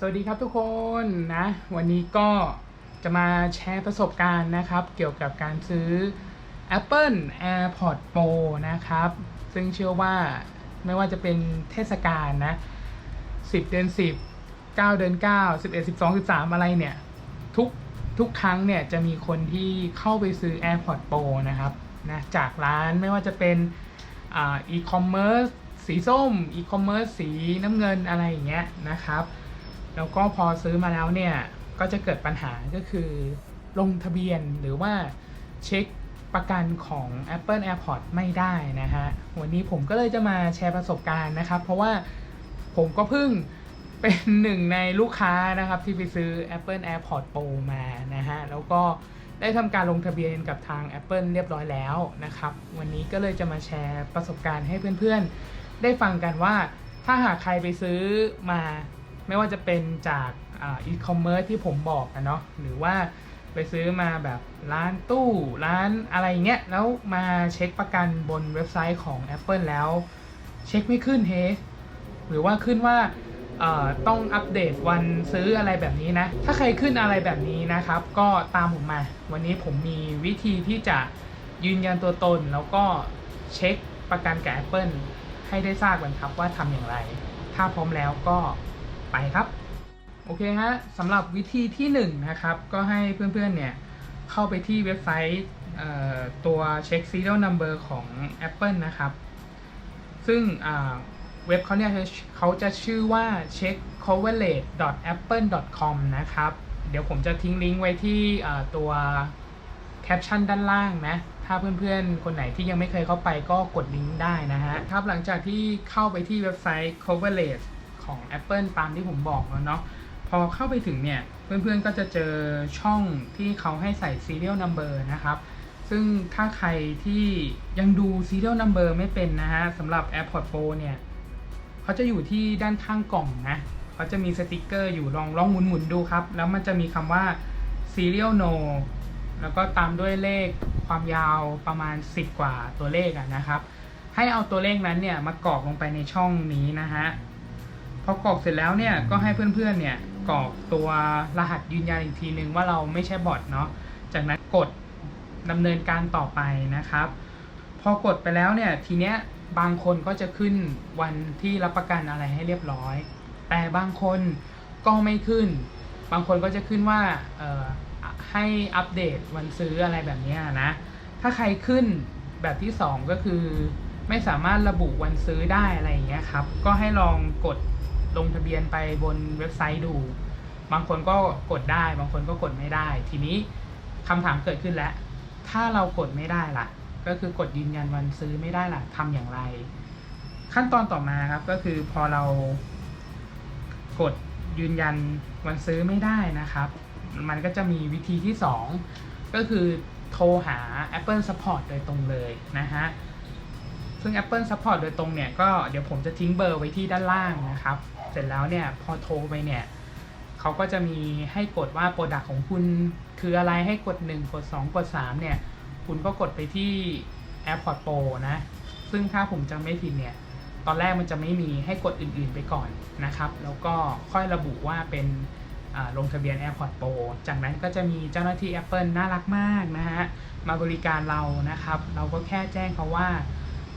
สวัสดีครับทุกคนนะ วันนี้ก็จะมาแชร์ประสบการณ์นะครับ เกี่ยวกับการซื้อ Apple AirPods Pro นะครับ ซึ่งเชื่อว่าไม่ว่าจะเป็นเทศกาลนะ 10 เดือน 10 9 เดือน 9 11 12 13 อะไรเนี่ย ทุกทุกครั้งเนี่ยจะมีคนที่เข้าไปซื้อ AirPods Pro นะครับนะจากร้านไม่ว่าจะเป็นอีคอมเมิร์ซสีส้มอีคอมเมิร์ซสีน้ำเงินอะไรอย่างเงี้ยนะครับ แล้วก็พอซื้อมาแล้วเนี่ย ก็จะเกิดปัญหาก็คือลงทะเบียนหรือว่าเช็คประกันของ Apple AirPods ไม่ได้นะฮะ วันนี้ผมก็เลยจะมาแชร์ประสบการณ์นะครับ เพราะว่าผมก็เพิ่งเป็นหนึ่งในลูกค้านะครับที่ไปซื้อ Apple AirPods Pro มานะฮะ แล้วก็ได้ทำการลงทะเบียนกับทาง Apple เรียบร้อยแล้วนะครับ วันนี้ก็เลยจะมาแชร์ประสบการณ์ให้เพื่อนๆ ได้ฟังกันว่าถ้าหากใครไปซื้อมา ไม่ว่าจะเป็นจากอีคอมเมิร์ซที่ผมบอกนะเนาะหรือว่าไปซื้อมาแบบร้านตู้ร้านอะไรเงี้ยแล้วมาเช็คประกันบนเว็บไซต์ของ Apple แล้ว เช็คไม่ขึ้นเฮหรือว่าขึ้นว่าต้องอัปเดตวันซื้ออะไรแบบนี้นะ ถ้าใครขึ้นอะไรแบบนี้นะครับ ก็ตามผมมา วันนี้ผมมีวิธีที่จะยืนยันตัวตน แล้วก็เช็คประกันกับ Apple ให้ได้ทราบกันครับว่าทำอย่างไร ถ้าพร้อมแล้วก็ ไปครับ โอเคฮะสำหรับวิธีที่1นนะครับ ก็ให้เพื่อนๆเนี่ยเข้าไปที่เว็บไซต์ตัวเช็ค serial number ของ Apple นะครับ ซึ่งเว็บเขาเนี่ยเขาจะชื่อว่า check coverage apple com นะครับ เดี๋ยวผมจะทิ้งลิงก์ไว้ที่ตัวแคปชั่นด้านล่างนะ ถ้าเพื่อนๆ คนไหนที่ยังไม่เคยเข้าไปก็กดลิงก์ได้นะฮะ ครับ หลังจากที่เข้าไปที่เว็บไซต์ coverage ของ Apple ตามที่ผมบอกแล้วเนาะพอเข้าไปถึงเนี่ย เพื่อนๆก็จะเจอช่องที่เขาให้ใส่ serial number นะครับ ซึ่งถ้าใครที่ยังดู serial number ไม่เป็นนะฮะสำหรับ AirPod Pro เนี่ยเขาจะอยู่ที่ด้านข้างกล่องนะเขาจะมีสติกเกอร์อยู่ลองลองหมุนๆดูครับ แล้วมันจะมีคำว่า serial no แล้วก็ตามด้วยเลขความยาวประมาณ 10 กว่าตัวเลขะนะครับ ให้เอาตัวเลขนั้นเนี่ยมากรอกลงไปในช่องนี้นะฮะ พอกรอกเสร็จแล้วเนี่ยก็ให้เพื่อนๆเนี่ยกรอกตัวรหัสยืนยันอีกทีนึงว่าเราไม่ใช่บอทเนาะ จากนั้นกดดำเนินการต่อไปนะครับ พอกดไปแล้วเนี่ยทีเนี้ยบางคนก็จะขึ้นวันที่รับประกันอะไรให้เรียบร้อย แต่บางคนก็ไม่ขึ้น บางคนก็จะขึ้นว่าให้อัปเดตวันซื้ออะไรแบบนี้นะ ถ้าใครขึ้นแบบที่สองก็คือ ไม่สามารถระบุวันซื้อได้อะไรอย่างเงี้ยครับ ก็ให้ลองกด ลงทะเบียนไปบนเว็บไซต์ดู บางคนก็กดได้ บางคนก็กดไม่ได้ ทีนี้คำถามเกิดขึ้นแล้ว ถ้าเรากดไม่ได้ล่ะ ก็คือกดยืนยันวันซื้อไม่ได้ล่ะทำอย่างไร ขั้นตอนต่อมาครับก็คือพอเรากดยืนยันวันซื้อไม่ได้นะครับ มันก็จะมีวิธีที่ 2 ก็คือโทรหา Apple Support โดยตรงเลยนะฮะ ซึ่ง Apple Support โดยตรงเนี่ยก็เดี๋ยวผมจะทิ้งเบอร์ไว้ที่ด้านล่างนะครับ ร็จแล้วเนี่ยพอโทรไปเนี่ยเขาก็จะมีให้กดว่าโปรดักของคุณคืออะไรให้กด 1 กด 2 กด 3 เนี่ย คุณก็กดไปที่ AirPods Pro นะ ซึ่งถ้าผมจำไม่ผิดเนี่ย ตอนแรกมันจะไม่มีให้กดอื่นๆไปก่อนนะครับ แล้วก็ค่อยระบุว่าเป็นลงทะเบียน AirPods Pro จากนั้นก็จะมีเจ้าหน้าที่ Apple น่ารักมากนะฮะ มาบริการเรานะครับ เราก็แค่แจ้งเขาว่า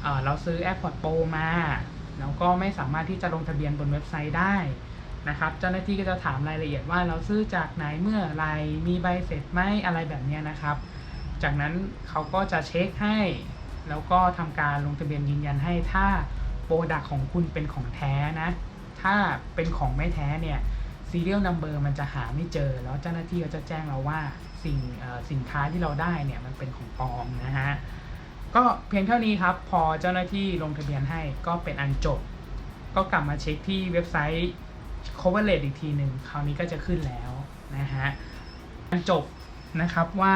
เอ่อเราซื้อ AirPods Pro มา แล้วก็ไม่สามารถที่จะลงทะเบียนบนเว็บไซต์ได้นะครับเจ้าหน้าที่ก็จะถามรายละเอียดว่าเราซื้อจากไหนเมื่อไรมีใบเสร็จไหมอะไรแบบนี้นะครับ จากนั้นเขาก็จะเช็คให้ แล้วก็ทำการลงทะเบียนยืนยันให้ถ้าโปรดักของคุณเป็นของแท้นะ ถ้าเป็นของไม่แท้เนี่ย serial number มันจะหาไม่เจอ แล้วเจ้าหน้าที่ก็จะแจ้งเราว่าสิ่งสินค้าที่เราได้เนี่ยมันเป็นของปลอมนะฮะ ก็เพียงเท่านี้ครับ พอเจ้าหน้าที่ลงทะเบียนให้ก็เป็นอันจบ ก็กลับมาเช็คที่เว็บไซต์ coverage อีกทีหนึ่งคราวนี้ก็จะขึ้นแล้วนะฮะอันจบนะครับว่า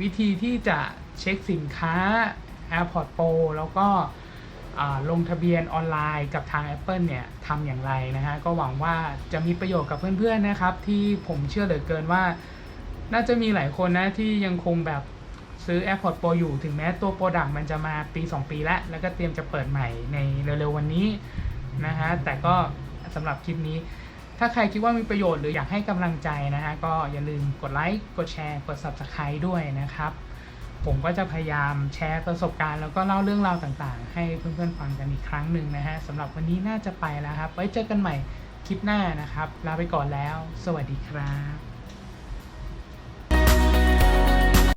วิธีที่จะเช็คสินค้า AirPods Pro แล้วก็ลงทะเบียนออนไลน์กับทาง Apple เนี่ยทำอย่างไรนะฮะก็หวังว่าจะมีประโยชน์กับเพื่อนๆนะครับ ที่ผมเชื่อเหลือเกินว่า น่าจะมีหลายคนนะที่ยังคงแบบ ซื้อ AirPods Pro อยู่ถึงแม้ตัวโปรดักต์มันจะมาปี 2 ปีแล้ว แล้วก็เตรียมจะเปิดใหม่ในเร็วๆวันนี้นะฮะแต่ก็สำหรับคลิปนี้ ถ้าใครคิดว่ามีประโยชน์หรืออยากให้กำลังใจนะฮะก็อย่าลืมกดไลค์กดแชร์กด Subscribe ด้วยนะครับ ผมก็จะพยายามแชร์ประสบการณ์แล้วก็เล่าเรื่องราวต่างๆ ให้เพื่อนๆฟังกันอีกครั้งหนึ่งนะฮะสำหรับวันนี้น่าจะไปแล้วครับ ไว้เจอกันใหม่คลิปหน้านะครับ ลาไปก่อนแล้ว สวัสดีครับ